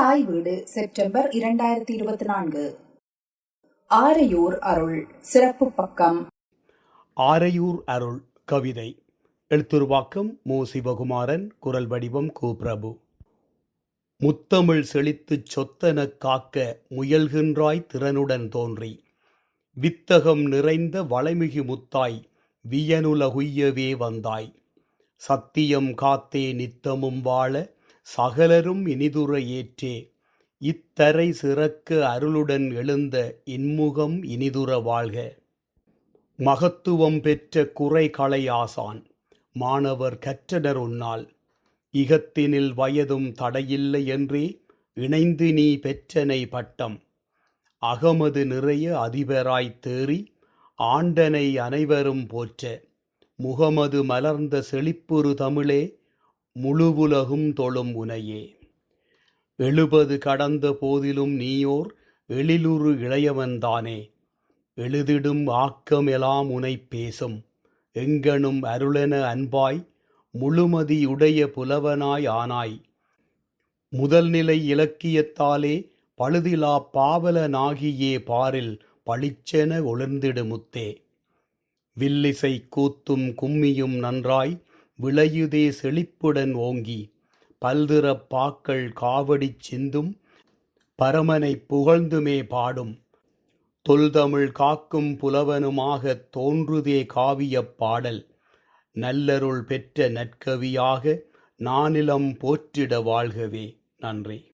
தாய் வீடு செப்டம்பர் இரண்டாயிரத்தி இருபத்தி நான்கு. ஆரையூர் அருள் சிறப்பு பக்கம். ஆரையூர் அருள் கவிதை. எழுத்துருவாக்கம் மு. சிவகுமாரன் குரல் வடிவம் கு. பிரபு. முத்தமிழ் செழித்துச் சொத்தன காக்க முயல்கின்றாய் திறனுடன் தோன்றி. வித்தகம் நிறைந்த வளைமிகு முத்தாய் வியனுலகுய்யவே வந்தாய். சத்தியம் காத்தே நித்தமும் வாழ சகலரும் இனிதுர ஏற்றே. இத்தரை சிறக்க அருளுடன் எழுந்த இன்முகம் இனிதுர வாழ்க. மகத்துவம் பெற்ற குறைகளை ஆசான் மாணவர் கற்றனர் உன்னால். இகத்தினில் வயதும் தடையில்லை என்றே இணைந்து நீ பெற்றனை பட்டம். அகமது நிறைய அதிபராய்த் தேறி ஆண்டனை அனைவரும் போற்ற. முகமது மலர்ந்த செழிப்புறு தமிழே முழுவுலகும் தொழும் உனையே. எழுபது கடந்த போதிலும் நீயோர் எழிலுறு இளையவன்தானே எழுதிடும் ஆக்கமெலாம் உனை பேசும். எங்கனும் அருளென அன்பாய் முழுமதியுடைய புலவனாய் ஆனாய். முதல்நிலை இலக்கியத்தாலே பழுதிலா பாவலனாகியே பாரில் பளிச்சென ஒளிர்ந்திடுமுத்தே வில்லிசை கூத்தும் கும்மியும் நன்றாய் விளையுதே செழிப்புடன் ஓங்கி பல்திறப் பாக்கள் காவடிச் சிந்தும் பரமனைப் புகழ்ந்துமே பாடும். தொல்தமிழ் காக்கும் புலவனுமாகத் தோன்றுதே காவியப் பாடல். நல்லருள் பெற்ற நற்கவியாக நானிலம் போற்றிட வாழ்கவே. நன்றி.